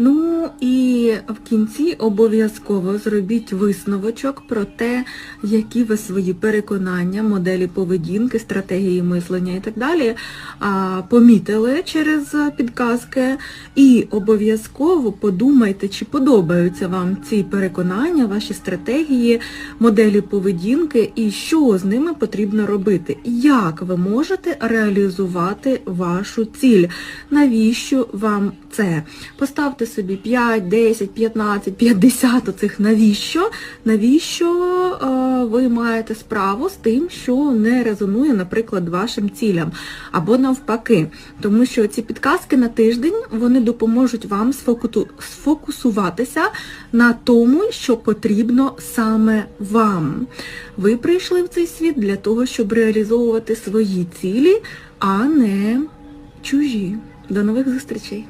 Ну і в кінці обов'язково зробіть висновочок про те, які ви свої переконання, моделі поведінки, стратегії мислення і так далі помітили через підказки. І обов'язково подумайте, чи подобаються вам ці переконання, ваші стратегії, моделі поведінки і що з ними потрібно робити. Як ви можете реалізувати вашу ціль? Навіщо вам це? Поставте собі 5, 10, 15, 50 оцих навіщо, навіщо е, ви маєте справу з тим, що не резонує, наприклад, вашим цілям, або навпаки. Тому що ці підказки на тиждень вони допоможуть вам сфокусуватися на тому, що потрібно саме вам. Ви прийшли в цей світ для того, щоб реалізовувати свої цілі, а не чужі. До нових зустрічей!